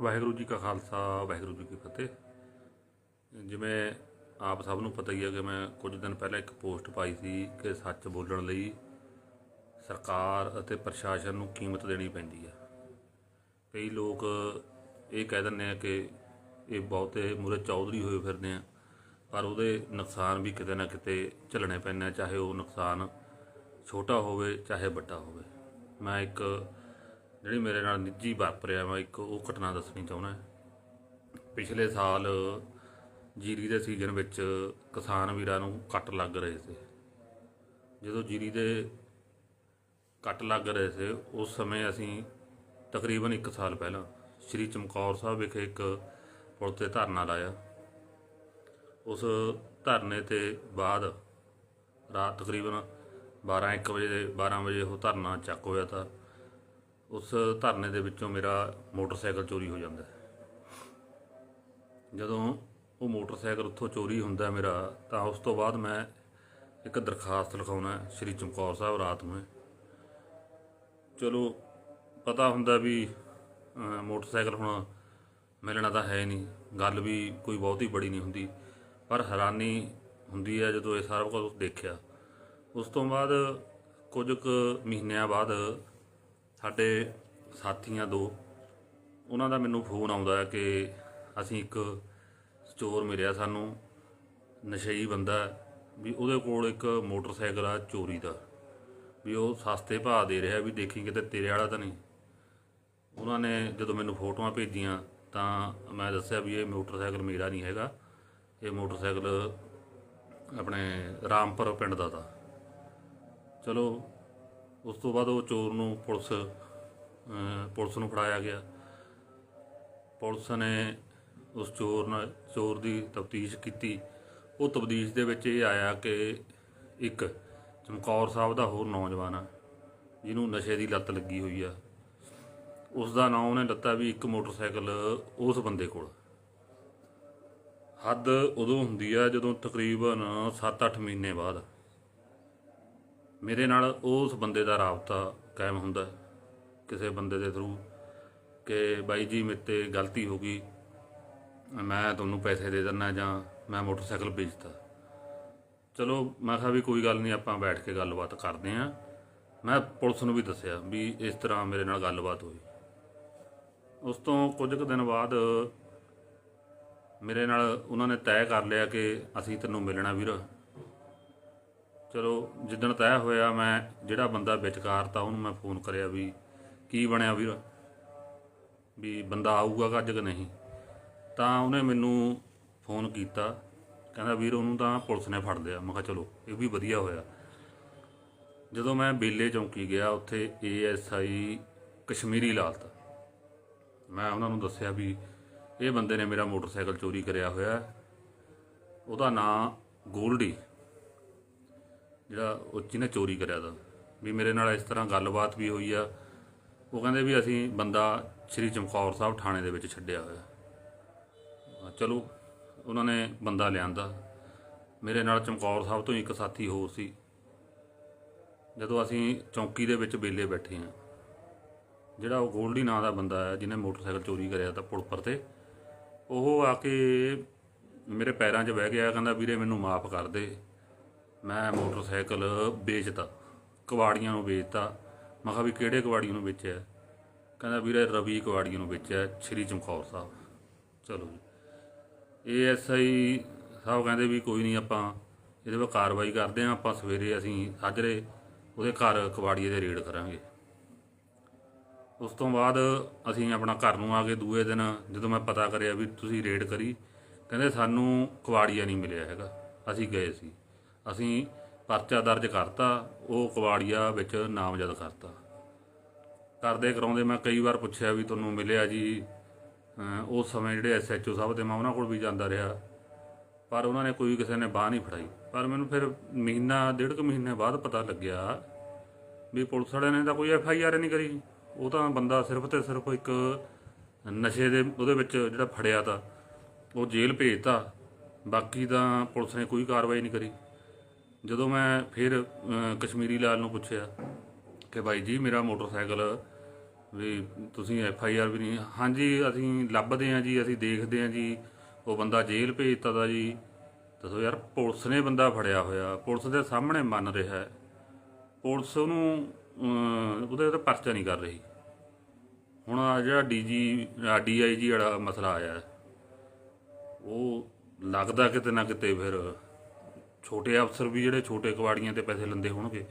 ਵਾਹਿਗੁਰੂ ਜੀ ਕਾ ਖਾਲਸਾ, ਵਾਹਿਗੁਰੂ ਜੀ ਕੀ ਫਤਿਹ। ਜਿਵੇਂ ਆਪ ਸਭ ਨੂੰ ਪਤਾ ਹੀ ਹੈ ਕਿ ਮੈਂ ਕੁਝ ਦਿਨ ਪਹਿਲਾਂ ਇੱਕ ਪੋਸਟ ਪਾਈ ਸੀ ਕਿ ਸੱਚ ਬੋਲਣ ਲਈ ਸਰਕਾਰ ਅਤੇ ਪ੍ਰਸ਼ਾਸਨ ਨੂੰ ਕੀਮਤ ਦੇਣੀ ਪੈਂਦੀ ਹੈ ਕਈ ਲੋਕ ਇਹ ਕਹਿ ਦਿੰਦੇ ਆ ਕਿ ਇਹ ਬਹੁਤੇ ਮੂਰੇ ਚੌਧਰੀ ਹੋਏ ਫਿਰਦੇ ਆ, ਪਰ ਉਹਦੇ ਨੁਕਸਾਨ ਵੀ ਕਿਤੇ ਨਾ ਕਿਤੇ ਝੱਲਣੇ ਪੈਂਦੇ ਆ, ਚਾਹੇ ਉਹ ਨੁਕਸਾਨ ਛੋਟਾ ਹੋਵੇ, ਚਾਹੇ ਵੱਡਾ ਹੋਵੇ। ਮੈਂ ਇੱਕ ਜਿਹੜੀ ਮੇਰੇ ਨਾਲ ਨਿੱਜੀ ਵਾਪਰਿਆ ਮੈਂ ਇੱਕ ਉਹ ਘਟਨਾ ਦੱਸਣੀ ਚਾਹੁੰਦਾ ਪਿਛਲੇ ਸਾਲ ਜੀਰੀ ਦੇ ਸੀਜ਼ਨ ਵਿੱਚ ਕਿਸਾਨ ਵੀਰਾਂ ਨੂੰ ਕੱਟ ਲੱਗ ਰਹੇ ਸੀ। ਜਦੋਂ ਜੀਰੀ ਦੇ ਕੱਟ ਲੱਗ ਰਹੇ ਸੀ, ਉਸ ਸਮੇਂ ਅਸੀਂ ਤਕਰੀਬਨ 1 ਸਾਲ ਪਹਿਲਾਂ ਸ੍ਰੀ ਚਮਕੌਰ ਸਾਹਿਬ ਵਿਖੇ ਇੱਕ ਪੁਲ ਤੇ ਧਰਨਾ ਲਾਇਆ। ਉਸ ਧਰਨੇ ਤੇ ਬਾਅਦ ਰਾਤ ਤਕਰੀਬਨ 12 1 ਵਜੇ ਦੇ 12 ਵਜੇ ਉਹ ਧਰਨਾ ਚੱਕ ਹੋਇਆ ਤਾਂ ਉਸ ਧਰਨੇ ਦੇ ਵਿੱਚੋਂ ਮੇਰਾ ਮੋਟਰਸਾਈਕਲ ਚੋਰੀ ਹੋ ਜਾਂਦਾ ਜਦੋਂ ਉਹ ਮੋਟਰਸਾਈਕਲ ਉੱਥੋਂ ਚੋਰੀ ਹੁੰਦਾ ਮੇਰਾ, ਤਾਂ ਉਸ ਤੋਂ ਬਾਅਦ ਮੈਂ ਇੱਕ ਦਰਖਾਸਤ ਲਿਖਾਉਣਾ ਸ੍ਰੀ ਚਮਕੌਰ ਸਾਹਿਬ ਰਾਤ ਨੂੰ। ਚਲੋ, ਪਤਾ ਹੁੰਦਾ ਵੀ ਮੋਟਰਸਾਈਕਲ ਹੁਣ ਮਿਲਣਾ ਤਾਂ ਹੈ ਨਹੀਂ। ਗੱਲ ਵੀ ਕੋਈ ਬਹੁਤੀ ਬੜੀ ਨਹੀਂ ਹੁੰਦੀ, ਪਰ ਹੈਰਾਨੀ ਹੁੰਦੀ ਹੈ ਜਦੋਂ ਇਹ ਸਾਰਾ ਕੁਝ ਦੇਖਿਆ। ਉਸ ਤੋਂ ਬਾਅਦ ਕੁਝ ਕੁ ਮਹੀਨਿਆਂ ਬਾਅਦ ਸਾਡੇ ਸਾਥੀਆਂ ਦੋ, ਉਹਨਾਂ ਦਾ ਮੈਨੂੰ ਫੋਨ ਆਉਂਦਾ ਹੈ ਕਿ ਅਸੀਂ ਇੱਕ ਚੋਰ ਮਿਲਿਆ ਸਾਨੂੰ, ਨਸ਼ਈ ਬੰਦਾ ਵੀ ਉਹਦੇ ਕੋਲ ਇੱਕ ਮੋਟਰਸਾਈਕਲ ਆ ਚੋਰੀ ਦਾ, ਵੀ ਉਹ ਸਸਤੇ ਭਾਅ ਦੇ ਰਿਹਾ, ਵੀ ਦੇਖੀ ਕਿਤੇ ਤੇਰੇ ਵਾਲਾ ਤਾਂ ਨਹੀਂ। ਉਹਨਾਂ ਨੇ ਜਦੋਂ ਮੈਨੂੰ ਫੋਟੋਆਂ ਭੇਜੀਆਂ ਤਾਂ ਮੈਂ ਦੱਸਿਆ ਵੀ ਇਹ ਮੋਟਰਸਾਈਕਲ ਮੇਰਾ ਨਹੀਂ ਹੈਗਾ, ਇਹ ਮੋਟਰਸਾਈਕਲ ਆਪਣੇ ਰਾਮਪੁਰ ਪਿੰਡ ਦਾ ਤਾ। ਚਲੋ ਉਸ ਤੋਂ ਬਾਅਦ ਉਹ ਚੋਰ ਨੂੰ ਪੁਲਿਸ ਪੁਲਿਸ ਨੂੰ ਫੜਾਇਆ ਗਿਆ। ਪੁਲਿਸ ਨੇ ਉਸ ਚੋਰ ਨਾਲ, ਚੋਰ ਦੀ ਤਫਤੀਸ਼ ਕੀਤੀ। ਉਹ ਤਫਤੀਸ਼ ਦੇ ਵਿੱਚ ਇਹ ਆਇਆ ਕਿ ਇੱਕ ਚਮਕੌਰ ਸਾਹਿਬ ਦਾ ਹੋਰ ਨੌਜਵਾਨ ਆ, ਜਿਹਨੂੰ ਨਸ਼ੇ ਦੀ ਲੱਤ ਲੱਗੀ ਹੋਈ ਆ। ਉਸ ਦਾ ਨਾਮ ਉਹਨੇ ਲੱਤਾ ਵੀ ਇੱਕ ਮੋਟਰਸਾਈਕਲ ਉਸ ਬੰਦੇ ਕੋਲ। ਹੱਦ ਉਦੋਂ ਹੁੰਦੀ ਆ ਜਦੋਂ ਤਕਰੀਬਨ 7-8 ਮਹੀਨੇ ਬਾਅਦ ਮੇਰੇ ਨਾਲ ਉਸ ਬੰਦੇ ਦਾ ਰਾਬਤਾ ਕਾਇਮ ਹੁੰਦਾ ਕਿਸੇ ਬੰਦੇ ਦੇ ਥਰੂ ਕਿ ਬਾਈ ਜੀ ਮੇਰੇ ਤੇ ਗਲਤੀ ਹੋ ਗਈ, ਮੈਂ ਤੁਹਾਨੂੰ ਪੈਸੇ ਦੇ ਦਿੰਦਾ ਜਾਂ ਮੈਂ ਮੋਟਰਸਾਈਕਲ ਵੇਚਤਾ। ਚਲੋ, ਮੈਂ ਕਿਹਾ ਵੀ ਕੋਈ ਗੱਲ ਨਹੀਂ, ਆਪਾਂ ਬੈਠ ਕੇ ਗੱਲਬਾਤ ਕਰਦੇ ਆਂ ਮੈਂ ਪੁਲਿਸ ਨੂੰ ਵੀ ਦੱਸਿਆ ਵੀ ਇਸ ਤਰ੍ਹਾਂ ਮੇਰੇ ਨਾਲ ਗੱਲਬਾਤ ਹੋਈ। ਉਸ ਤੋਂ ਕੁਝ ਕੁ ਦਿਨ ਬਾਅਦ ਮੇਰੇ ਨਾਲ ਉਹਨਾਂ ਨੇ ਤੈਅ ਕਰ ਲਿਆ ਕਿ ਅਸੀਂ ਤੈਨੂੰ ਮਿਲਣਾ ਵੀਰ। ਚਲੋ, ਜਿੱਦਣ ਤੈਅ ਹੋਇਆ ਮੈਂ ਜਿਹੜਾ ਬੰਦਾ ਵਿਚਕਾਰ ਤਾ ਉਹਨੂੰ ਮੈਂ ਫੋਨ ਕਰਿਆ ਵੀ ਕੀ ਬਣਿਆ ਵੀਰ? ਵੀ ਬੰਦਾ ਆਊਗਾ ਅੱਜ ਕਿ ਨਹੀਂ? ਤਾਂ ਉਹਨੇ ਮੈਨੂੰ ਫੋਨ ਕੀਤਾ। ਕਹਿੰਦਾ, ਵੀਰ, ਉਹਨੂੰ ਤਾਂ ਪੁਲਿਸ ਨੇ ਫੜ ਲਿਆ। ਮੈਂ ਕਿਹਾ, ਚਲੋ, ਇਹ ਵੀ ਵਧੀਆ ਹੋਇਆ। ਜਦੋਂ ਮੈਂ ਬੇਲੇ ਚੌਂਕੀ ਗਿਆ, ਉੱਥੇ ਏਐਸਆਈ ਕਸ਼ਮੀਰੀ ਲਾਲਤ। ਮੈਂ ਉਹਨਾਂ ਨੂੰ ਦੱਸਿਆ ਵੀ ਇਹ ਬੰਦੇ ਨੇ ਮੇਰਾ ਮੋਟਰਸਾਈਕਲ ਚੋਰੀ ਕਰਿਆ ਹੋਇਆ। ਉਹਦਾ ਨਾਂ ਗੋਲਡੀ। ਜਿਹੜਾ ਉਹ ਜਿਹਨੇ ਚੋਰੀ ਕਰਿਆ ਦਾ ਵੀ ਮੇਰੇ ਨਾਲ ਇਸ ਤਰ੍ਹਾਂ ਗੱਲਬਾਤ ਵੀ ਹੋਈ ਆ। ਉਹ ਕਹਿੰਦੇ ਵੀ ਅਸੀਂ ਬੰਦਾ ਸ੍ਰੀ ਚਮਕੌਰ ਸਾਹਿਬ ਥਾਣੇ ਦੇ ਵਿੱਚ ਛੱਡਿਆ ਹੋਇਆ। ਚਲੋ, ਉਹਨਾਂ ਨੇ ਬੰਦਾ ਲਿਆਂਦਾ। ਮੇਰੇ ਨਾਲ ਚਮਕੌਰ ਸਾਹਿਬ ਤੋਂ ਇੱਕ ਸਾਥੀ ਹੋਰ ਸੀ। ਜਦੋਂ ਅਸੀਂ ਚੌਂਕੀ ਦੇ ਵਿੱਚ ਬੇਲੇ ਬੈਠੇ ਹਾਂ, ਜਿਹੜਾ ਉਹ ਗੋਲਡੀ ਨਾਂ ਦਾ ਬੰਦਾ ਹੈ, ਜਿਹਨੇ ਮੋਟਰਸਾਈਕਲ ਚੋਰੀ ਕਰਿਆ ਤਾਂ ਪੁਲ ਪਰ ਤੇ, ਉਹ ਆ ਕੇ ਮੇਰੇ ਪੈਰਾਂ 'ਚ ਬਹਿ ਗਿਆ, ਕਹਿੰਦਾ, ਵੀਰੇ, ਮੈਨੂੰ ਮਾਫ ਕਰ ਦੇ। ਮੈਂ ਮੋਟਰਸਾਈਕਲ ਵੇਚਤਾ, ਕਵਾੜੀਆਂ ਨੂੰ ਵੇਚਤਾ। ਮੈਂ ਕਿਹਾ ਵੀ ਕਿਹੜੇ ਕਵਾੜੀਆਂ ਨੂੰ ਵੇਚਿਆ? ਕਹਿੰਦਾ ਵੀਰੇ ਰਵੀ ਕਵਾੜੀਆਂ ਨੂੰ ਵੇਚਿਆ, ਸ਼੍ਰੀ ਚਮਕੌਰ ਸਾਹਿਬ। ਚਲੋ ਜੀ। ਏਐਸਆਈ ਸਾਹਿਬ ਕਹਿੰਦੇ ਵੀ ਕੋਈ ਨਹੀਂ ਆਪਾਂ ਇਹਦੇ 'ਤੇ ਕਾਰਵਾਈ ਕਰਦੇ ਹਾਂ ਆਪਾਂ ਸਵੇਰੇ ਅਸੀਂ ਸਾਜਰੇ ਉਹਦੇ ਘਰ ਕਵਾੜੀਏ ਦੇ ਰੇਡ ਕਰਾਂਗੇ। ਉਸ ਤੋਂ ਬਾਅਦ ਅਸੀਂ ਆਪਣਾ ਘਰ ਨੂੰ ਆ ਕੇ ਦੂਏ ਦਿਨ ਜਦੋਂ ਮੈਂ ਪਤਾ ਕਰਿਆ ਵੀ ਤੁਸੀਂ ਰੇਡ ਕਰੀ, ਕਹਿੰਦੇ ਸਾਨੂੰ ਕਵਾੜੀਆ ਨਹੀਂ ਮਿਲਿਆ ਹੈਗਾ। ਅਸੀਂ ਗਏ ਸੀ। ਅਸੀਂ ਪਰਚਾ ਦਰਜ ਕਰਤਾ, ਉਹ ਕਵਾੜੀਆ ਵਿੱਚ ਨਾਮਜ਼ਦ ਕਰਤਾ। ਕਰਦੇ ਕਰਾਉਂਦੇ ਮੈਂ ਕਈ ਵਾਰ ਪੁੱਛਿਆ ਵੀ ਤੁਹਾਨੂੰ ਮਿਲਿਆ ਜੀ ਉਸ ਸਮੇਂ ਜਿਹੜੇ ਐਸਐਚਓ ਸਾਹਿਬ ਤੇ ਮੈਂ ਉਹਨਾਂ ਕੋਲ ਵੀ ਜਾਂਦਾ ਰਿਹਾ, ਪਰ ਉਹਨਾਂ ਨੇ ਕੋਈ ਕਿਸੇ ਨੇ ਬਾਹ ਨਹੀਂ ਫੜਾਈ। ਪਰ ਮੈਨੂੰ ਫਿਰ ਮਹੀਨਾ, ਡੇਢ ਕੁ ਮਹੀਨੇ ਬਾਅਦ ਪਤਾ ਲੱਗਿਆ ਵੀ ਪੁਲਿਸ ਵਾਲਿਆਂ ਨੇ ਤਾਂ ਕੋਈ ਐਫ ਆਈ ਆਰ ਨਹੀਂ ਕਰੀ। ਉਹ ਤਾਂ ਬੰਦਾ ਸਿਰਫ ਤੇ ਸਿਰਫ ਇੱਕ ਨਸ਼ੇ ਦੇ ਉਹਦੇ ਵਿੱਚ ਜਿਹੜਾ ਫੜਿਆ ਤਾ ਉਹ ਜੇਲ੍ਹ ਭੇਜਤਾ, ਬਾਕੀ ਤਾਂ ਪੁਲਿਸ ਨੇ ਕੋਈ ਕਾਰਵਾਈ ਨਹੀਂ ਕਰੀ। ਜਦੋਂ ਮੈਂ ਫਿਰ ਕਸ਼ਮੀਰੀ ਲਾਲ ਨੂੰ ਪੁੱਛਿਆ ਕਿ ਬਾਈ ਜੀ, ਮੇਰਾ ਮੋਟਰਸਾਈਕਲ ਵੀ ਤੁਸੀਂ ਐਫ ਆਈ ਆਰ ਵੀ ਨਹੀਂ ਹਾਂਜੀ, ਅਸੀਂ ਲੱਭਦੇ ਹਾਂ ਜੀ, ਅਸੀਂ ਦੇਖਦੇ ਹਾਂ ਜੀ। ਉਹ ਬੰਦਾ ਜੇਲ੍ਹ ਭੇਜਤਾ ਦਾ ਜੀ। ਦੱਸੋ ਯਾਰ, ਪੁਲਿਸ ਨੇ ਬੰਦਾ ਫੜਿਆ ਹੋਇਆ। ਪੁਲਿਸ ਦੇ ਸਾਹਮਣੇ ਮੰਨ ਰਿਹਾ ਹੈ। ਪੁਲਿਸ ਉਹਨੂੰ ਉਹਦੇ ਤੇ ਪਰਚਾ ਨਹੀਂ ਕਰ ਰਹੀ। ਹੁਣ ਆਹ ਜਿਹੜਾ ਡੀਜੀ ਡੀਆਈਜੀ ਵਾਲਾ ਮਸਲਾ ਆਇਆ ਉਹ ਲੱਗਦਾ ਕਿਤੇ ਨਾ ਕਿਤੇ ਫਿਰ ਛੋਟੇ ਅਫਸਰ ਵੀ ਜਿਹੜੇ ਛੋਟੇ ਕਵਾੜੀਆਂ ਤੇ ਪੈਸੇ ਲੈਂਦੇ ਹੋਣਗੇ,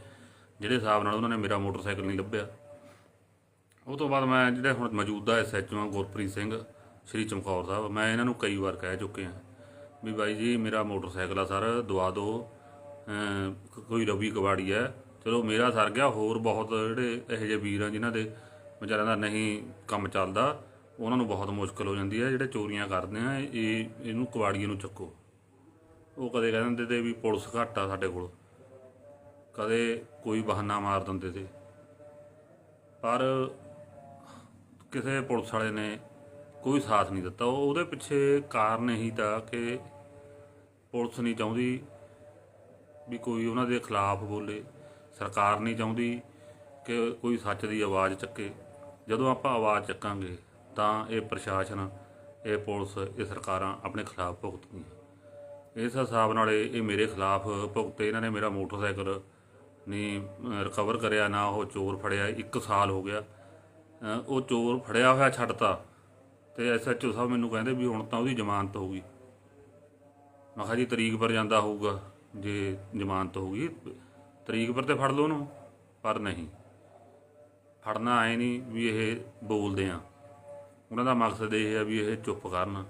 ਜਿਹੜੇ ਹਿਸਾਬ ਨਾਲ ਉਹਨਾਂ ਨੇ ਮੇਰਾ ਮੋਟਰਸਾਈਕਲ ਨਹੀਂ ਲੱਭਿਆ। ਉਹ ਤੋਂ ਬਾਅਦ ਮੈਂ ਜਿਹੜੇ ਹੁਣ ਮੌਜੂਦਾ ਐਸਐਚਓ ਗੁਰਪ੍ਰੀਤ ਸਿੰਘ, ਸ਼੍ਰੀ ਚਮਕੌਰ ਸਾਹਿਬ, ਮੈਂ ਇਹਨਾਂ ਨੂੰ ਕਈ ਵਾਰ ਕਹਿ ਚੁੱਕੇ ਹਾਂ ਵੀ ਬਾਈ ਜੀ, ਮੇਰਾ ਮੋਟਰਸਾਈਕਲ ਆ ਸਰ, ਦਵਾ ਦਿਓ ਕੋਈ ਰਵੀ ਕਵਾੜੀ ਹੈ। ਚਲੋ, ਮੇਰਾ ਸਰ ਗਿਆ, ਹੋਰ ਬਹੁਤ ਜਿਹੜੇ ਇਹੋ ਜਿਹੇ ਵੀਰ ਆ ਜਿਨ੍ਹਾਂ ਦੇ ਵਿਚਾਰਿਆਂ ਦਾ ਨਹੀਂ ਕੰਮ ਚੱਲਦਾ, ਉਹਨਾਂ ਨੂੰ ਬਹੁਤ ਮੁਸ਼ਕਲ ਹੋ ਜਾਂਦੀ ਹੈ। ਜਿਹੜੇ ਚੋਰੀਆਂ ਕਰਦੇ ਆ, ਇਹ, ਇਹਨੂੰ ਕਵਾੜੀਏ ਨੂੰ ਚੱਕੋ। ਉਹ ਕਦੇ ਕਹਿ ਦਿੰਦੇ ਤੇ ਵੀ ਪੁਲਿਸ ਘੱਟ ਆ ਸਾਡੇ ਕੋਲ। ਕਦੇ ਕੋਈ ਬਹਾਨਾ ਮਾਰ ਦਿੰਦੇ ਤੇ। ਪਰ ਕਿਸੇ ਪੁਲਿਸ ਵਾਲੇ ਨੇ ਕੋਈ ਸਾਥ ਨਹੀਂ ਦਿੱਤਾ। ਉਹ- ਉਹਦੇ ਪਿੱਛੇ ਕਾਰਨ ਇਹੀ ਤਾਂ ਕਿ ਪੁਲਿਸ ਨਹੀਂ ਚਾਹੁੰਦੀ ਵੀ ਕੋਈ ਉਹਨਾਂ ਦੇ ਖਿਲਾਫ ਬੋਲੇ। ਸਰਕਾਰ ਨਹੀਂ ਚਾਹੁੰਦੀ ਕਿ ਕੋਈ ਸੱਚ ਦੀ ਆਵਾਜ਼ ਚੱਕੇ। ਜਦੋਂ ਆਪਾਂ ਆਵਾਜ਼ ਚੱਕਾਂਗੇ ਤਾਂ ਇਹ ਪ੍ਰਸ਼ਾਸਨ, ਇਹ ਪੁਲਿਸ, ਇਹ ਸਰਕਾਰਾਂ ਆਪਣੇ ਖਿਲਾਫ ਭੁਗਤਣਗੀਆਂ। ਇਸ ਹਿਸਾਬ ਨਾਲ ਇਹ ਇਹ ਮੇਰੇ ਖਿਲਾਫ ਭੁਗਤੇ, ਇਹਨਾਂ ਨੇ ਮੇਰਾ ਮੋਟਰਸਾਈਕਲ ਨਹੀਂ ਰਿਕਵਰ ਕਰਿਆ, ਨਾ ਉਹ ਚੋਰ ਫੜਿਆ 1 ਸਾਲ ਹੋ ਗਿਆ। ਉਹ ਚੋਰ ਫੜਿਆ ਹੋਇਆ ਛੱਡਤਾ ਤੇ ਐਸਐਚਓ ਸਾਹਿਬ ਮੈਨੂੰ ਕਹਿੰਦੇ ਵੀ ਹੁਣ ਤਾਂ ਉਹਦੀ ਜ਼ਮਾਨਤ ਹੋਊਗੀ ਮੈਂ ਕਿਹਾ ਜੀ, ਤਰੀਕ ਪਰ ਜਾਂਦਾ ਹੋਊਗਾ, ਜੇ ਜ਼ਮਾਨਤ ਹੋਊਗੀ ਤਰੀਕ ਪਰ ਤੇ ਫੜ ਲਓ ਉਹਨੂੰ, ਪਰ ਨਹੀਂ। ਫੜਨਾ ਆਏ ਨਹੀਂ ਵੀ ਇਹ ਬੋਲਦੇ ਆ। ਉਹਨਾਂ ਦਾ ਮਕਸਦ ਇਹ ਹੈ ਵੀ ਇਹ ਚੁੱਪ ਕਰਨ।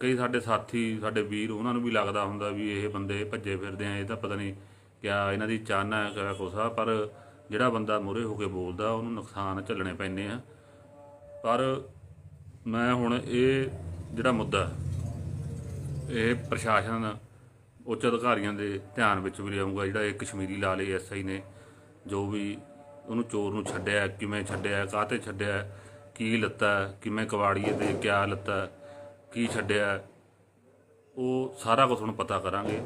ਕਈ ਸਾਡੇ ਸਾਥੀ, ਸਾਡੇ ਵੀਰ, ਉਹਨਾਂ ਨੂੰ ਵੀ ਲੱਗਦਾ ਹੁੰਦਾ ਵੀ ਇਹ ਬੰਦੇ ਭੱਜੇ ਫਿਰਦੇ ਆ, ਇਹ ਤਾਂ ਪਤਾ ਨਹੀਂ ਕਿਆ ਇਹਨਾਂ ਦੀ ਚਾਹਨਾ ਹੈ, ਕਿਆ ਕੁਛ ਆ, ਪਰ ਜਿਹੜਾ ਬੰਦਾ ਮੂਹਰੇ ਹੋ ਕੇ ਬੋਲਦਾ, ਉਹਨੂੰ ਨੁਕਸਾਨ ਝੱਲਣੇ ਪੈਂਦੇ ਆ। ਪਰ ਮੈਂ ਹੁਣ ਇਹ ਜਿਹੜਾ ਮੁੱਦਾ ਇਹ ਪ੍ਰਸ਼ਾਸਨ ਉੱਚ ਅਧਿਕਾਰੀਆਂ ਦੇ ਧਿਆਨ ਵਿੱਚ ਵੀ ਲਿਆਉਂਗਾ ਜਿਹੜਾ ਇਹ ਕਸ਼ਮੀਰੀ ਲਾਲ ਐਸਆਈ ਨੇ, ਜੋ ਵੀ ਉਹਨੂੰ ਚੋਰ ਨੂੰ ਛੱਡਿਆ, ਕਿਵੇਂ ਛੱਡਿਆ, ਕਾਹਤੇ ਛੱਡਿਆ, ਕੀ ਲੱਤਾ, ਕਿਵੇਂ ਕਵਾੜੀਏ ਤੇ ਕਿਆ ਲੱਤਾ। ਕੀ ਛੱਡਿਆ ਉਹ ਸਾਰਾ ਕੁਝ ਹੁਣ ਪਤਾ ਕਰਾਂਗੇ।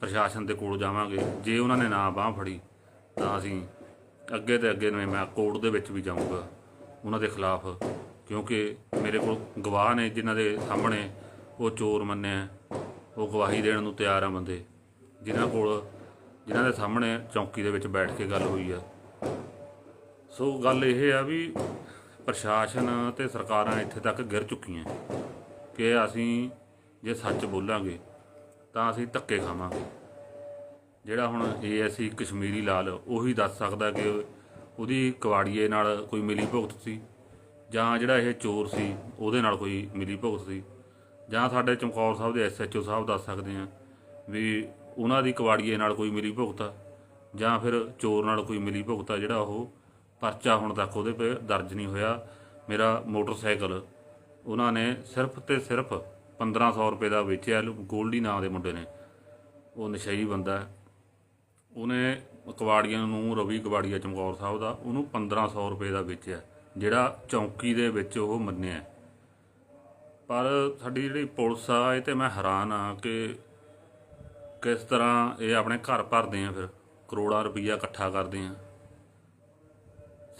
ਪ੍ਰਸ਼ਾਸਨ ਦੇ ਕੋਲ ਜਾਵਾਂਗੇ। ਜੇ ਉਹਨਾਂ ਨੇ ਨਾ ਬਾਹ ਫੜੀ, ਤਾਂ ਅਸੀਂ ਅੱਗੇ ਤੇ ਅੱਗੇ ਨੂੰ ਮੈਂ ਕੋਰਟ ਦੇ ਵਿੱਚ ਵੀ ਜਾਊਂਗਾ ਉਹਨਾਂ ਦੇ ਖਿਲਾਫ। ਕਿਉਂਕਿ ਮੇਰੇ ਕੋਲ ਗਵਾਹ ਨੇ ਜਿਨ੍ਹਾਂ ਦੇ ਸਾਹਮਣੇ ਉਹ ਚੋਰ ਮੰਨਿਆ ਉਹ ਗਵਾਹੀ ਦੇਣ ਨੂੰ ਤਿਆਰ ਆ ਬੰਦੇ। ਜਿਨ੍ਹਾਂ ਕੋਲ, ਜਿਨ੍ਹਾਂ ਦੇ ਸਾਹਮਣੇ ਚੌਂਕੀ ਦੇ ਵਿੱਚ ਬੈਠ ਕੇ ਗੱਲ ਹੋਈ ਆ। ਸੋ ਗੱਲ ਇਹ ਆ ਵੀ ਪ੍ਰਸ਼ਾਸਨ ਤੇ ਸਰਕਾਰਾਂ ਇੱਥੇ ਤੱਕ ਗਿਰ ਚੁੱਕੀਆਂ। ਕਿ ਅਸੀਂ ਜੇ ਸੱਚ ਬੋਲਾਂਗੇ, ਤਾਂ ਅਸੀਂ ਧੱਕੇ ਖਾਵਾਂਗੇ। ਜਿਹੜਾ ਹੁਣ ਏਐਸਸੀ ਕਸ਼ਮੀਰੀ ਲਾਲ, ਉਹੀ ਦੱਸ ਸਕਦਾ ਕਿ ਉਹਦੀ ਕਵਾੜੀਏ ਨਾਲ ਕੋਈ ਮਿਲੀ ਭੁਗਤ ਸੀ? ਜਾਂ ਜਿਹੜਾ ਇਹ ਚੋਰ ਸੀ, ਉਹਦੇ ਨਾਲ ਕੋਈ ਮਿਲੀ ਭੁਗਤ ਸੀ? ਜਾਂ ਸਾਡੇ ਚਮਕੌਰ ਸਾਹਿਬ ਦੇ ਐਸਐਚਓ ਸਾਹਿਬ ਦੱਸ ਸਕਦੇ ਆ ਵੀ ਉਹਨਾਂ ਦੀ ਕਵਾੜੀਏ ਨਾਲ ਕੋਈ ਮਿਲੀ ਭੁਗਤ ਜਾਂ ਫਿਰ ਚੋਰ ਨਾਲ ਕੋਈ ਮਿਲੀ ਭੁਗਤ ਆ ਜਿਹੜਾ ਉਹ ਪਰਚਾ ਹੁਣ ਤੱਕ ਉਹਦੇ 'ਤੇ ਦਰਜ ਨਹੀਂ ਹੋਇਆ? ਮੇਰਾ ਮੋਟਰਸਾਈਕਲ ਉਹਨਾਂ ਨੇ ਸਿਰਫ ਤੇ ਸਿਰਫ 1500 ਰੁਪਏ ਦਾ ਵੇਚਿਆ ਗੋਲਡੀ ਨਾਂ ਦੇ ਮੁੰਡੇ ਨੇ। ਉਹ ਨਸ਼ਈ ਬੰਦਾ ਹੈ। ਉਹਨੇ ਕਵਾੜੀਆਂ ਨੂੰ ਰਵੀ ਕਵਾੜੀਆ ਚਮਕੌਰ ਸਾਹਿਬ ਦਾ, ਉਹਨੂੰ 1500 ਰੁਪਏ ਦਾ ਵੇਚਿਆ ਜਿਹੜਾ ਚੌਂਕੀ ਦੇ ਵਿੱਚ ਉਹ ਮੰਨਿਆ ਪਰ ਸਾਡੀ ਜਿਹੜੀ ਪੁਲਿਸ ਆ, ਇਹ ਤੇ ਮੈਂ ਹੈਰਾਨ ਆ ਕਿ ਕਿਸ ਤਰ੍ਹਾਂ ਇਹ ਆਪਣੇ ਘਰ ਭਰਦੇ ਆ ਫਿਰ, ਕਰੋੜਾਂ ਰੁਪਈਆ ਇਕੱਠਾ ਕਰਦੇ ਆ।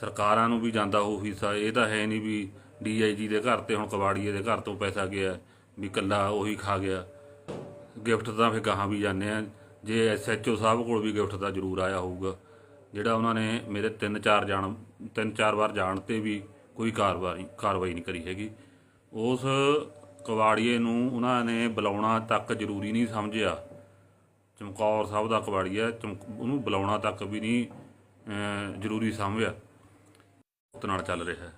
ਸਰਕਾਰਾਂ ਨੂੰ ਵੀ ਜਾਂਦਾ ਉਹ ਹਿੱਸਾ, ਇਹ ਤਾਂ ਹੈ ਨਹੀਂ ਵੀ ਡੀਆਈਜੀ ਦੇ ਘਰ ਤੇ ਹੁਣ ਕਬਾੜੀਏ ਦੇ ਘਰ ਤੋਂ ਪੈਸਾ ਗਿਆ, ਵੀ ਕੱਲਾ ਉਹੀ ਖਾ ਗਿਆ। ਗਿਫਟ ਤਾਂ ਫਿਰ ਗਾਹਾਂ ਵੀ ਜਾਂਦੇ ਆ। ਜੇ ਐਸਐਚਓ ਸਾਹਿਬ ਕੋਲ ਵੀ ਗਿਫਟ ਤਾਂ ਜ਼ਰੂਰ ਆਇਆ ਹੋਊਗਾ। ਜਿਹੜਾ ਉਹਨਾਂ ਨੇ ਮੇਰੇ ਤਿੰਨ ਚਾਰ ਜਾਣ, ਤਿੰਨ ਚਾਰ ਵਾਰ ਜਾਣ ਤੇ ਵੀ ਕੋਈ ਕਾਰਵਾਈ ਕਾਰਵਾਈ ਨਹੀਂ ਕਰੀ ਹੈਗੀ। ਉਸ ਕਵਾੜੀਏ ਨੂੰ ਉਹਨਾਂ ਨੇ ਬੁਲਾਉਣਾ ਤੱਕ ਜ਼ਰੂਰੀ ਨਹੀਂ ਸਮਝਿਆ। ਚਮਕੌਰ ਸਾਹਿਬ ਦਾ ਕਵਾੜੀਆ ਚਮਕ- ਉਹਨੂੰ ਬੁਲਾਉਣਾ ਤੱਕ ਵੀ ਨਹੀਂ ਜ਼ਰੂਰੀ ਸਮਝਿਆ। ਉਹਦੇ ਨਾਲ ਚੱਲ ਰਿਹਾ ਹੈ।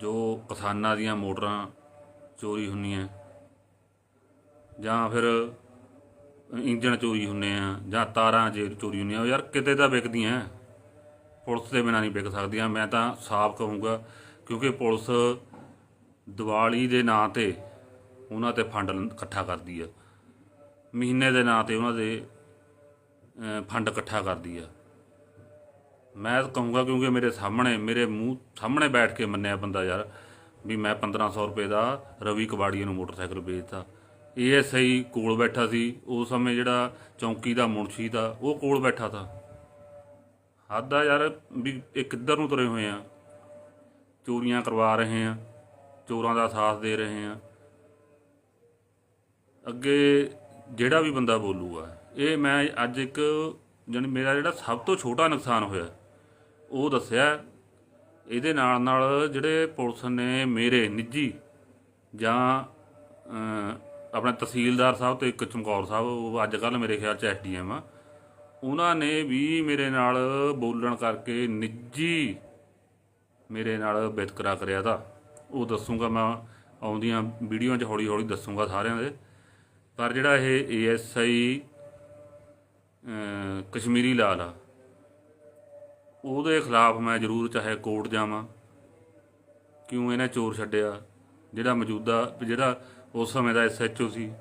ਜੋ ਕਿਸਾਨਾਂ ਦੀਆਂ ਮੋਟਰਾਂ ਚੋਰੀ ਹੁੰਦੀਆਂ। ਜਾਂ ਫਿਰ ਇੰਜਣ ਚੋਰੀ ਹੁੰਨੇ ਆ, ਜਾਂ ਤਾਰਾਂ ਜੇ ਚੋਰੀ ਹੁੰਦੀਆਂ ਯਾਰ ਕਿਤੇ ਤਾਂ ਵਿਕਦੀਆਂ। ਪੁਲਿਸ ਦੇ ਬਿਨਾਂ ਨਹੀਂ ਵਿਕ ਸਕਦੀਆਂ। ਮੈਂ ਤਾਂ ਸਾਫ਼ ਕਹੂੰਗਾ, ਕਿਉਂਕਿ ਪੁਲਿਸ ਦੀਵਾਲੀ ਦੇ ਨਾਂ ਤੇ ਉਹਨਾਂ ਤੇ ਫੰਡ ਇਕੱਠਾ ਕਰਦੀ ਆ। ਮਹੀਨੇ ਦੇ ਨਾਂ ਤੇ ਉਹਨਾਂ ਦੇ ਫੰਡ ਇਕੱਠਾ ਕਰਦੀ ਆ। ਮੈਂ ਤਾਂ ਕਹੂੰਗਾ ਕਿਉਂਕਿ ਮੇਰੇ ਸਾਹਮਣੇ, ਮੇਰੇ ਮੂੰਹ ਸਾਹਮਣੇ ਬੈਠ ਕੇ ਮੰਨਿਆ ਬੰਦਾ ਯਾਰ, ਵੀ ਮੈਂ 1500 ਰੁਪਏ ਦਾ ਰਵੀ ਕਬਾੜੀਏ ਨੂੰ ਮੋਟਰਸਾਈਕਲ ਵੇਚਤਾ। ਏਐਸਆਈ ਕੋਲ ਬੈਠਾ ਸੀ ਉਸ ਸਮੇਂ ਜਿਹੜਾ ਚੌਂਕੀ ਦਾ ਮੁਨਸ਼ੀ ਦਾ, ਉਹ ਕੋਲ ਬੈਠਾ ਤਾ। ਹੱਦ ਆ ਯਾਰ ਵੀ ਇਹ ਕਿੱਧਰ ਨੂੰ ਤੁਰੇ ਹੋਏ ਆ? ਚੋਰੀਆਂ ਕਰਵਾ ਰਹੇ ਆ, ਚੋਰਾਂ ਦਾ ਸਾਥ ਦੇ ਰਹੇ ਆ। ਅੱਗੇ ਜਿਹੜਾ ਵੀ ਬੰਦਾ ਬੋਲੂਗਾ, ਇਹ ਮੈਂ ਅੱਜ ਇੱਕ, ਜਾਣੀ ਮੇਰਾ ਜਿਹੜਾ ਸਭ ਤੋਂ ਛੋਟਾ ਨੁਕਸਾਨ ਹੋਇਆ ਉਹ ਦੱਸਿਆ, ਇਹਦੇ ਨਾਲ ਨਾਲ ਜਿਹੜੇ ਪੁਲਿਸ ਨੇ ਮੇਰੇ ਨਿੱਜੀ ਜਾਂ ਆਪਣੇ ਤਹਿਸੀਲਦਾਰ ਸਾਹਿਬ ਤੇ ਇੱਕ ਚਮਕੌਰ ਸਾਹਿਬ, ਉਹ ਅੱਜ ਕੱਲ ਮੇਰੇ ਖਿਆਲ ਚ ਐਸਡੀਐਮ ਆ, ਉਹਨਾਂ ਨੇ ਵੀ ਮੇਰੇ ਨਾਲ ਬੋਲਣ ਕਰਕੇ ਨਿੱਜੀ ਮੇਰੇ ਨਾਲ ਵਿਤਕਰਾ ਕਰਿਆ ਤਾਂ। ਉਹ ਦੱਸੂਗਾ ਮੈਂ ਆਉਂਦੀਆਂ ਵੀਡੀਓ 'ਚ ਹੌਲੀ ਹੌਲੀ ਦੱਸੂਗਾ ਸਾਰਿਆਂ ਦੇ। ਪਰ ਜਿਹੜਾ ਇਹ ਏਐਸਆਈ ਕਸ਼ਮੀਰੀ ਲਾਲ ਆ ਉਹਦੇ ਖਿਲਾਫ ਮੈਂ ਜ਼ਰੂਰ ਚਾਹੇ ਕੋਰਟ ਜਾਵਾਂ। ਕਿਉਂ ਇਹਨੇ ਚੋਰ ਛੱਡਿਆ? ਜਿਹੜਾ ਮੌਜੂਦਾ, ਜਿਹੜਾ ਉਸ ਸਮੇਂ ਦਾ ਐਸਐਚਓ ਸੀ,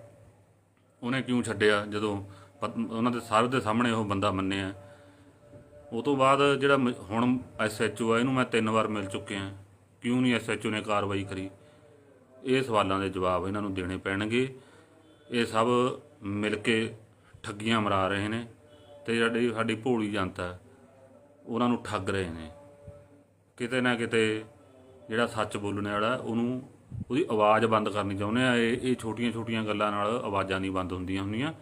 ਉਹਨੇ ਕਿਉਂ ਛੱਡਿਆ? ਜਦੋਂ ਪਤ- ਉਹਨਾਂ ਦੇ ਸਾਰੇ ਦੇ ਸਾਹਮਣੇ ਉਹ ਬੰਦਾ ਮੰਨਿਆ। ਉਹ ਤੋਂ ਬਾਅਦ ਜਿਹੜਾ ਮ- ਹੁਣ ਐਸਐਚਓ ਆ, ਇਹਨੂੰ ਮੈਂ ਤਿੰਨ ਵਾਰ ਮਿਲ ਚੁੱਕਿਆ ਕਿਉਂ ਨਹੀਂ ਐਸਐਚਓ ਨੇ ਕਾਰਵਾਈ ਕਰੀ? ਇਹ ਸਵਾਲਾਂ ਦੇ ਜਵਾਬ ਇਹਨਾਂ ਨੂੰ ਦੇਣੇ ਪੈਣਗੇ। ਇਹ ਸਭ ਮਿਲ ਕੇ ਠੱਗੀਆਂ ਮਰਾ ਰਹੇ ਨੇ। ਤੇ ਜਿਹੜੀ ਸਾਡੀ ਭੋਲੀ ਜਨਤਾ ਉਹਨਾਂ ਨੂੰ ਠੱਗ ਰਹੇ ਨੇ। ਕਿਤੇ ਨਾ ਕਿਤੇ ਜਿਹੜਾ ਸੱਚ ਬੋਲਣ ਵਾਲਾ, ਉਹਨੂੰ ਉਹਦੀ ਆਵਾਜ਼ ਬੰਦ ਕਰਨੀ ਚਾਹੁੰਦੇ ਆ। ਇਹ ਇਹ ਛੋਟੀਆਂ ਛੋਟੀਆਂ ਗੱਲਾਂ ਨਾਲ ਆਵਾਜ਼ਾਂ ਨਹੀਂ ਬੰਦ ਹੁੰਦੀਆਂ ਹੁੰਦੀਆਂ।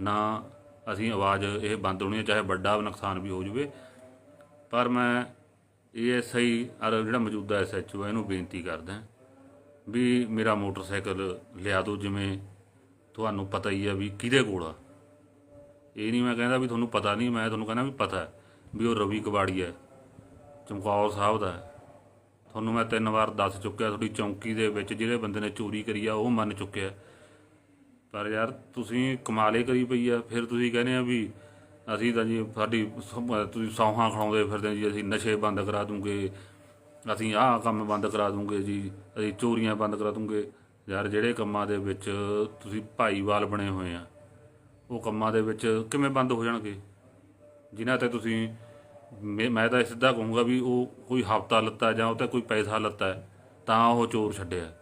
ਨਾ ਅਸੀਂ ਆਵਾਜ਼ ਇਹ ਬੰਦ ਹੋਣੀ ਚਾਹੇ ਵੱਡਾ ਨੁਕਸਾਨ ਵੀ ਹੋ ਜਵੇ। ਪਰ ਮੈਂ ਏਐਸਆਈ ਔਰ ਜਿਹੜਾ ਮੌਜੂਦਾ ਐਸਐਚਓ ਹੈ ਇਹਨੂੰ ਬੇਨਤੀ ਕਰਦਾ ਵੀ ਮੇਰਾ ਮੋਟਰਸਾਈਕਲ ਲਿਆ ਦਿਓ ਜਿਵੇਂ ਤੁਹਾਨੂੰ ਪਤਾ ਹੀ ਆ ਵੀ ਕਿਹਦੇ ਕੋਲ ਆ। ਇਹ ਨਹੀਂ ਮੈਂ ਕਹਿੰਦਾ ਵੀ ਤੁਹਾਨੂੰ ਪਤਾ ਨਹੀਂ, ਮੈਂ ਤੁਹਾਨੂੰ ਕਹਿੰਦਾ ਵੀ ਪਤਾ ਹੈ। ਵੀ ਉਹ ਰਵੀ ਕਬਾੜੀ ਹੈ, ਚਮਕੌਰ ਸਾਹਿਬ ਦਾ ਤੁਹਾਨੂੰ ਮੈਂ ਤਿੰਨ ਵਾਰ ਦੱਸ ਚੁੱਕਿਆ, ਤੁਹਾਡੀ ਚੌਂਕੀ ਦੇ ਵਿੱਚ ਜਿਹੜੇ ਬੰਦੇ ਨੇ ਚੋਰੀ ਕਰੀ ਆ, ਉਹ ਮੰਨ ਚੁੱਕਿਆ। ਪਰ ਯਾਰ ਤੁਸੀਂ ਕਮਾਲੇ ਕਰੀ ਪਈ ਆ, ਫਿਰ ਤੁਸੀਂ ਕਹਿੰਦੇ ਆ ਵੀ ਅਸੀਂ ਤਾਂ ਜੀ ਸਾਡੀ ਸ- ਤੁਸੀਂ ਸੌਹਾਂ ਖਣਾਉਂਦੇ ਫਿਰਦੇ ਜੀ, ਅਸੀਂ ਨਸ਼ੇ ਬੰਦ ਕਰਾ ਦੂੰਗੇ, ਅਸੀਂ ਆਹ ਕੰਮ ਬੰਦ ਕਰਾ ਦੂੰਗੇ ਜੀ, ਅਸੀਂ ਚੋਰੀਆਂ ਬੰਦ ਕਰਾ ਦੂੰਗੇ। ਯਾਰ ਜਿਹੜੇ ਕੰਮਾਂ ਦੇ ਵਿੱਚ ਤੁਸੀਂ ਭਾਈਵਾਲ ਬਣੇ ਹੋਏ ਆ, ਉਹ ਕੰਮਾਂ ਦੇ ਵਿੱਚ ਕਿਵੇਂ ਬੰਦ ਹੋ ਜਾਣਗੇ? ਜਿਨ੍ਹਾਂ ਤੇ ਤੁਸੀਂ ਮੈਂ ਮੈਂ ਤਾਂ ਸਿੱਧਾ ਕਹੂੰਗਾ ਵੀ ਉਹ ਕੋਈ ਹਫਤਾ ਲੱਤਾ ਜਾਂ ਉਹ ਤਾਂ ਕੋਈ ਪੈਸਾ ਲੱਤਾ ਹੈ, ਤਾਂ ਉਹ ਚੋਰ ਛੱਡਿਆ।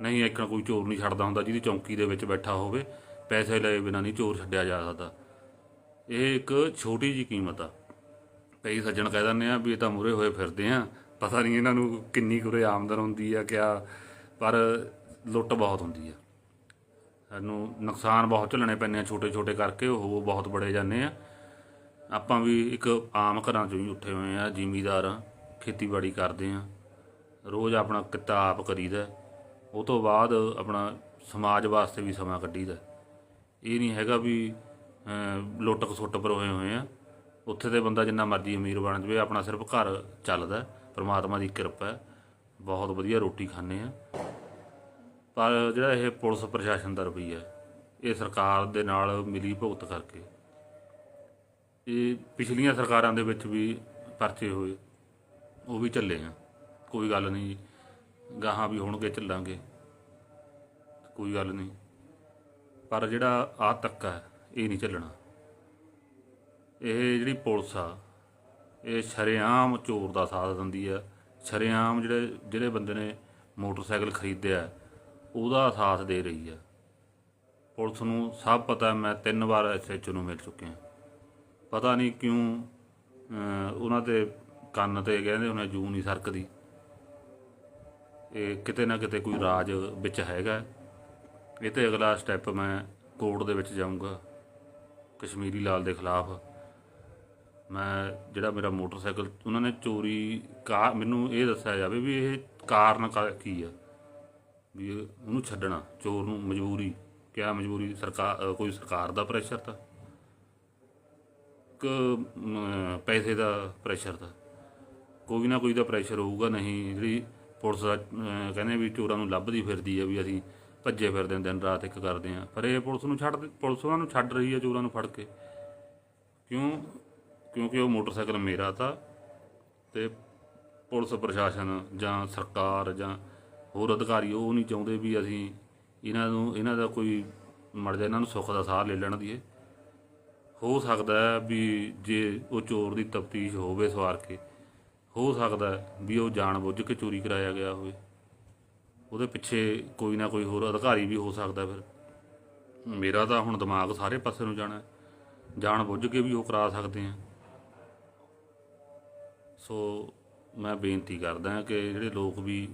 ਨਹੀਂ ਇੱਕ ਕੋਈ ਚੋਰ ਨਹੀਂ ਛੱਡਦਾ ਹੁੰਦਾ ਜਿਹਦੀ ਚੌਂਕੀ ਦੇ ਵਿੱਚ ਬੈਠਾ ਹੋਵੇ। ਪੈਸੇ ਲਏ ਬਿਨਾਂ ਨਹੀਂ ਚੋਰ ਛੱਡਿਆ ਜਾ ਸਕਦਾ। ਇਹ ਇੱਕ ਛੋਟੀ ਜੀ ਕੀਮਤ ਆ। ਕਈ ਸੱਜਣ ਕਹਿ ਦਿੰਦੇ ਆ ਵੀ ਇਹ ਤਾਂ ਮੁਰੇ ਹੋਏ ਫਿਰਦੇ ਆ। ਪਤਾ ਨਹੀਂ ਇਹਨਾਂ ਨੂੰ ਕਿੰਨੀ ਕੁਰੇ ਆਮਦਨ ਹੁੰਦੀ ਆ ਕਿਆ ਪਰ ਲੁੱਟ ਬਹੁਤ ਹੁੰਦੀ ਆ। ਸਾਨੂੰ ਨੁਕਸਾਨ ਬਹੁਤ ਝੱਲਣੇ ਪੈਂਦੇ ਆ ਛੋਟੇ ਛੋਟੇ ਕਰਕੇ ਉਹ ਬਹੁਤ ਬੜੇ ਜਾਂਦੇ ਆ। ਆਪਾਂ ਵੀ ਇੱਕ ਆਮ ਘਰਾਂ ਚੋਂ ਹੀ ਉੱਠੇ ਹੋਏ ਆ ਜ਼ਿਮੀਦਾਰ ਆ ਖੇਤੀਬਾੜੀ ਕਰਦੇ ਆ। ਰੋਜ਼ ਆਪਣਾ ਕਿੱਤਾ ਆਪ ਕਰੀਦਾ ਉਹ ਤੋਂ ਬਾਅਦ ਆਪਣਾ ਸਮਾਜ ਵਾਸਤੇ ਵੀ ਸਮਾਂ ਕੱਢੀਦਾ ਇਹ ਨਹੀਂ ਹੈਗਾ ਵੀ ਅਮ, ਸੁੱਟ ਖਸੁੱਟ ਪਰ ਹੋਏ ਹੋਏ ਆ। ਉੱਥੇ ਤੇ ਬੰਦਾ ਜਿੰਨਾ ਮਰਜ਼ੀ ਅਮੀਰ ਬਣ ਜਵੇ ਆਪਣਾ ਸਿਰਫ ਘਰ ਚੱਲਦਾ ਪਰਮਾਤਮਾ ਦੀ ਕਿਰਪਾ ਹੈ। ਬਹੁਤ ਵਧੀਆ ਰੋਟੀ ਖਾਂਦੇ ਆ। ਪਰ ਜਿਹੜਾ ਇਹ ਪੁਲਿਸ ਪ੍ਰਸ਼ਾਸਨ ਦਾ ਰਵੱਈਆ ਹੈ, ਇਹ ਸਰਕਾਰ ਦੇ ਨਾਲ ਮਿਲੀ ਭੁਗਤ ਕਰਕੇ। ਇਹ ਪਿਛਲੀਆਂ ਸਰਕਾਰਾਂ ਦੇ ਵਿੱਚ ਵੀ ਪਰਚੇ ਹੋਏ ਉਹ ਵੀ ਝੱਲੇ ਆ। ਕੋਈ ਗੱਲ ਨਹੀਂ ਜੀ ਗਾਹਾਂ ਵੀ ਹੋਣਗੇ ਝੱਲਾਂਗੇ ਕੋਈ ਗੱਲ ਨਹੀਂ। ਪਰ ਜਿਹੜਾ ਆ ਤੱਕਾ ਹੈ, ਇਹ ਨਹੀਂ ਝੱਲਣਾ ਇਹ ਜਿਹੜੀ ਪੁਲਿਸ ਆ ਇਹ ਸ਼ਰੇਆਮ ਚੋਰ ਦਾ ਸਾਥ ਦਿੰਦੀ ਆ। ਸ਼ਰੇਆਮ ਜਿਹੜੇ ਜਿਹੜੇ ਬੰਦੇ ਨੇ ਮੋਟਰਸਾਈਕਲ ਖਰੀਦਿਆ ਉਹਦਾ ਸਾਥ ਦੇ ਰਹੀ ਆ। ਪੁਲਿਸ ਨੂੰ ਸਭ ਪਤਾ ਮੈਂ ਤਿੰਨ ਵਾਰ ਐਸਐਚਓ ਨੂੰ ਮਿਲ ਚੁੱਕਿਆ। ਪਤਾ ਨਹੀਂ ਕਿਉਂ ਉਹਨਾਂ ਦੇ ਕੰਨ ਤੇ ਕਹਿੰਦੇ ਉਹਨੇ ਜੂ ਨਹੀਂ ਸਰਕਦੀ। ਇਹ ਕਿਤੇ ਨਾ ਕਿਤੇ ਕੋਈ ਰਾਜ ਵਿੱਚ ਹੈਗਾ। ਇਹ ਤੇ ਅਗਲਾ ਸਟੈਪ ਮੈਂ ਕੋਰਟ ਦੇ ਵਿੱਚ ਜਾਊਂਗਾ, ਕਸ਼ਮੀਰੀ ਲਾਲ ਦੇ ਖਿਲਾਫ। ਮੈਂ, ਜਿਹੜਾ ਮੇਰਾ ਮੋਟਰਸਾਈਕਲ, ਉਹਨਾਂ ਨੇ ਚੋਰੀ ਕਾ ਮੈਨੂੰ ਇਹ ਦੱਸਿਆ ਜਾਵੇ ਵੀ ਇਹ ਕਾਰਨ ਕਾ- ਕੀ ਆ? ਵੀ ਉਹਨੂੰ ਛੱਡਣਾ, ਚੋਰ ਨੂੰ ਮਜਬੂਰੀ, ਕਿਆ ਮਜਬੂਰੀ ਸਰਕਾਰ ਕੋਈ ਸਰਕਾਰ ਦਾ ਪ੍ਰੈਸ਼ਰ ਤਾਂ? ਕਿ ਪੈਸੇ ਦਾ ਪ੍ਰੈਸ਼ਰ ਤਾਂ ਕੋਈ ਨਾ ਕੋਈ ਦਾ ਪ੍ਰੈਸ਼ਰ ਹੋਊਗਾ, ਨਹੀਂ ਜਿਹੜੀ ਪੁਲਿਸ ਦਾ ਕਹਿੰਦੇ ਵੀ ਚੋਰਾਂ ਨੂੰ ਲੱਭਦੀ ਫਿਰਦੀ ਆ ਵੀ ਅਸੀਂ ਭੱਜੇ ਫਿਰਦੇ ਹਾਂ ਦਿਨ ਰਾਤ ਇੱਕ ਕਰਦੇ ਆ। ਪਰ ਇਹ ਪੁਲਿਸ ਨੂੰ ਛੱਡ ਪੁਲਿਸ ਉਹਨਾਂ ਨੂੰ ਛੱਡ ਰਹੀ ਆ ਚੋਰਾਂ ਨੂੰ ਫੜ ਕੇ। ਕਿਉਂ? ਕਿਉਂਕਿ ਉਹ ਮੋਟਰਸਾਈਕਲ ਮੇਰਾ ਤਾਂ ਤੇ ਪੁਲਿਸ ਪ੍ਰਸ਼ਾਸਨ ਜਾਂ ਸਰਕਾਰ ਜਾਂ ਹੋਰ ਅਧਿਕਾਰੀ ਉਹ ਨਹੀਂ ਚਾਹੁੰਦੇ ਵੀ ਅਸੀਂ ਇਹਨਾਂ ਨੂੰ, ਇਹਨਾਂ ਦਾ ਕੋਈ ਮਰ ਇਹਨਾਂ ਨੂੰ ਸੁੱਖ ਦਾ ਸਾਹ ਲੈ ਲੈਣ ਦੀਏ ਹੋ ਸਕਦਾ ਹੈ ਵੀ ਜੇ ਉਹ ਚੋਰ ਦੀ ਤਫਤੀਸ਼ ਹੋਵੇ ਸਵਾਰ ਕੇ, ਹੋ ਸਕਦਾ ਹੈ ਵੀ ਉਹ ਜਾਣਬੁੱਝ ਕੇ ਚੋਰੀ ਕਰਾਇਆ ਗਿਆ ਹੋਵੇ। ਉਹਦੇ ਪਿੱਛੇ ਕੋਈ ਨਾ ਕੋਈ ਹੋਰ ਅਧਿਕਾਰੀ ਵੀ ਹੋ ਸਕਦਾ ਫਿਰ। ਮੇਰਾ ਤਾਂ ਹੁਣ ਦਿਮਾਗ ਸਾਰੇ ਪਾਸੇ ਨੂੰ ਜਾਣਾ ਹੈ। ਜਾਣਬੁੱਝ ਕੇ ਵੀ ਉਹ ਕਰਾ ਸਕਦੇ ਆ। ਸੋ ਮੈਂ ਬੇਨਤੀ ਕਰਦਾ ਕਿ ਜਿਹੜੇ ਲੋਕ ਵੀ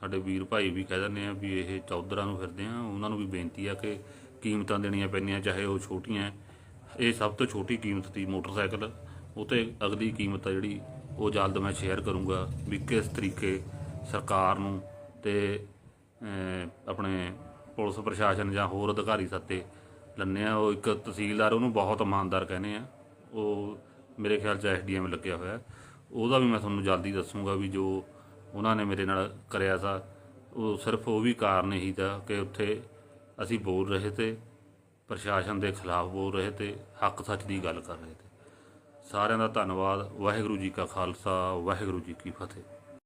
ਸਾਡੇ ਵੀਰ ਭਾਈ ਵੀ ਕਹਿ ਦਿੰਦੇ ਆ ਵੀ ਇਹ ਚੌਧਰਾਂ ਨੂੰ ਫਿਰਦੇ ਆ, ਉਹਨਾਂ ਨੂੰ ਵੀ ਬੇਨਤੀ ਆ ਕਿ ਕੀਮਤਾਂ ਦੇਣੀਆਂ ਪੈਂਦੀਆਂ, ਚਾਹੇ ਉਹ ਛੋਟੀਆਂ ਇਹ ਸਭ ਤੋਂ ਛੋਟੀ ਕੀਮਤ ਦੀ ਮੋਟਰਸਾਈਕਲ। ਉਹ ਤੇ ਅਗਲੀ ਕੀਮਤ ਆ ਜਿਹੜੀ, ਉਹ ਜਲਦ ਮੈਂ ਸ਼ੇਅਰ ਕਰੂੰਗਾ ਵੀ ਕਿਸ ਤਰੀਕੇ ਸਰਕਾਰ ਨੂੰ ਤੇ ਆਪਣੇ ਪੁਲਿਸ ਪ੍ਰਸ਼ਾਸਨ ਜਾਂ ਹੋਰ ਅਧਿਕਾਰੀ ਸੱਤੇ ਲੰਨੇ ਆ। ਉਹ ਇੱਕ ਤਹਿਸੀਲਦਾਰ, ਉਹਨੂੰ ਬਹੁਤ ਇਮਾਨਦਾਰ ਕਹਿੰਦੇ ਆ। ਉਹ ਮੇਰੇ ਖਿਆਲ ਚ ਐਸਡੀਐਮ ਲੱਗਿਆ ਹੋਇਆ। ਉਹਦਾ ਵੀ ਮੈਂ ਤੁਹਾਨੂੰ ਜਲਦੀ ਦੱਸੂਗਾ ਵੀ ਜੋ ਉਹਨਾਂ ਨੇ ਮੇਰੇ ਨਾਲ ਕਰਿਆ ਸਾ, ਉਹ ਸਿਰਫ ਉਹ ਵੀ ਕਾਰਨ ਹੀ ਦਾ ਕਿ ਉੱਥੇ ਅਸੀਂ ਬੋਲ ਰਹੇ ਤੇ ਪ੍ਰਸ਼ਾਸਨ ਦੇ ਖਿਲਾਫ ਬੋਲ ਰਹੇ ਤੇ ਹੱਕ ਸੱਚ ਦੀ ਗੱਲ ਕਰ ਰਹੇ ਤੇ। ਸਾਰਿਆਂ ਦਾ ਧੰਨਵਾਦ, ਵਾਹਿਗੁਰੂ ਜੀ ਕਾ ਖਾਲਸਾ, ਵਾਹਿਗੁਰੂ ਜੀ ਕੀ ਫਤਿਹ।